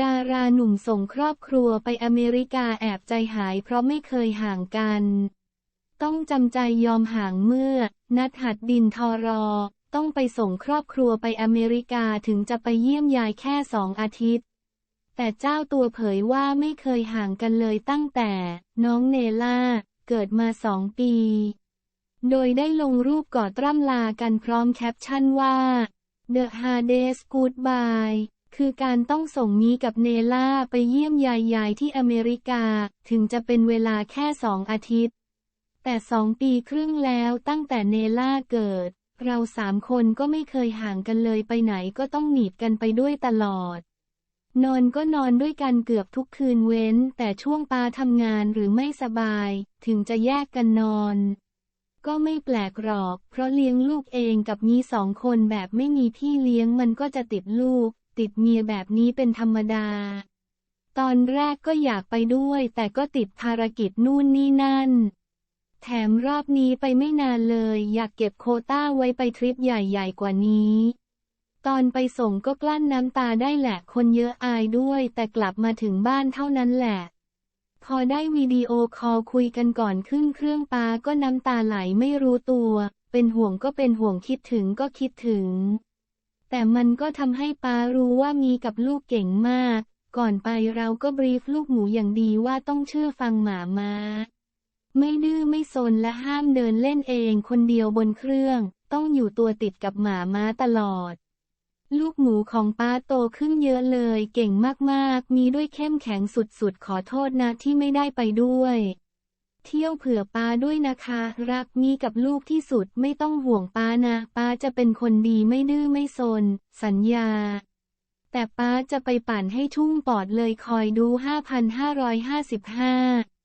ดาราหนุ่มส่งครอบครัวไปอเมริกาแอบใจหายเพราะไม่เคยห่างกัน ต้องจำใจยอมห่างเมื่อ นัดหัดดินทอรอ ต้องไปส่งครอบครัวไปอเมริกาถึงจะไปเยี่ยมยายแค่สองอาทิตย์ แต่เจ้าตัวเผยว่าไม่เคยห่างกันเลยตั้งแต่น้องเนล่า เกิดมาสองปี โดยได้ลงรูปกอดร่ำลากันพร้อมแคปชั่นว่า The hardest goodbye คือการต้องส่งมีกับเนล่าไปเยี่ยมยายยายที่อเมริกา ถึงจะเป็นเวลาแค่สองอาทิตย์ แต่สองปีครึ่งแล้วตั้งแต่เนล่าเกิด เราสามคนก็ไม่เคยห่างกันเลยไปไหนก็ต้องหนีบกันไปด้วยตลอด นอนก็นอนด้วยกันเกือบทุกคืนเว้น แต่ช่วงปาทำงานหรือไม่สบาย ถึงจะแยกกันนอน ก็ไม่แปลกหรอก เพราะเลี้ยงลูกเองกับมีสองคนแบบไม่มีพี่เลี้ยงมันก็จะติดลูก ติดเมียแบบนี้เป็นธรรมดา ตอนแรกก็อยากไปด้วย แต่ก็ติดภารกิจนู่นนี่นั่น แถมรอบนี้ไปไม่นานเลย อยากเก็บโคต้าไว้ไปทริปใหญ่ๆกว่านี้ ตอนไปส่งก็กลั้นน้ำตาได้แหละ คนเยอะอายด้วย แต่กลับมาถึงบ้านเท่านั้นแหละพอได้วิดีโอคอลคุยกันก่อนขึ้นเครื่องปาก็น้ำตาไหลไม่รู้ตัว เป็นห่วงก็เป็นห่วงคิดถึงก็คิดถึง แต่มันก็ทำให้ป้ารู้ว่ามีกับลูกเก่งมาก ก่อนไปเราก็บรีฟลูกหมูอย่างดีว่าต้องเชื่อฟังหมามาไม่ดื้อไม่ซนและห้ามเดินเล่นเองคนเดียวบนเครื่อง ต้องอยู่ตัวติดกับหมาม้าตลอด ลูกหมูของป้าโตขึ้นเยอะเลย เก่งมากๆ มีด้วยเข้มแข็งสุดๆ ขอโทษนะที่ไม่ได้ไปด้วย เที่ยวเผื่อป้าด้วยนะคะ รักมีกับลูกที่สุดไม่ต้องห่วงป้านะป้าจะเป็นคนดีไม่ดื้อไม่ซน สัญญา แต่ป้าจะไปปั่นให้ทุ่งปอดเลยคอยดู 5,555